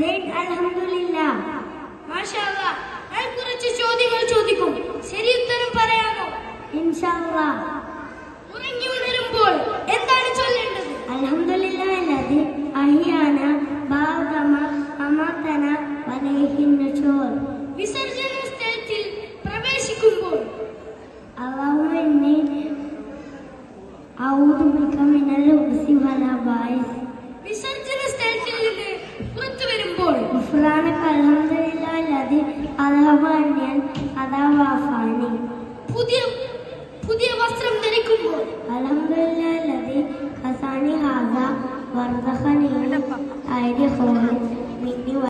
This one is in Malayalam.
ഗ്രേറ്റ് അൽഹംദുലില്ല. മാഷാ അല്ലാ ഞാൻ കുറച്ച് ചോദ്യങ്ങൾ ചോദിക്കും. ശരി ഉത്തരം പറയാമോ? ഇൻഷാ അല്ലാ ഉറങ്ങി ഉണരുമ്പോൾ എന്താണ് ചൊല്ലേണ്ടത് അൽഹംദുലില്ല അല്ലതി അഹിയാന ബാദമ അമാതന വലൈഹി നശൂർ വിസർജന സ്ഥലത്തിൽ പ്രവേശിക്കുമ്പോൾ? അല്ലാഹു എന്നെ ഔദു ബിക മിനൽ ഉബ്സി വല വിസർജന സ്ഥലത്തിൽ വരുമ്പോൾ غفرانك الحمد لله الذي أذهب عني الأذى وعافاني പുതിയ പുതിയ വസ്ത്രം ധരിക്കുമ്പോൾ الحمد لله الذي كساني هذا ورزقني أيدي خوف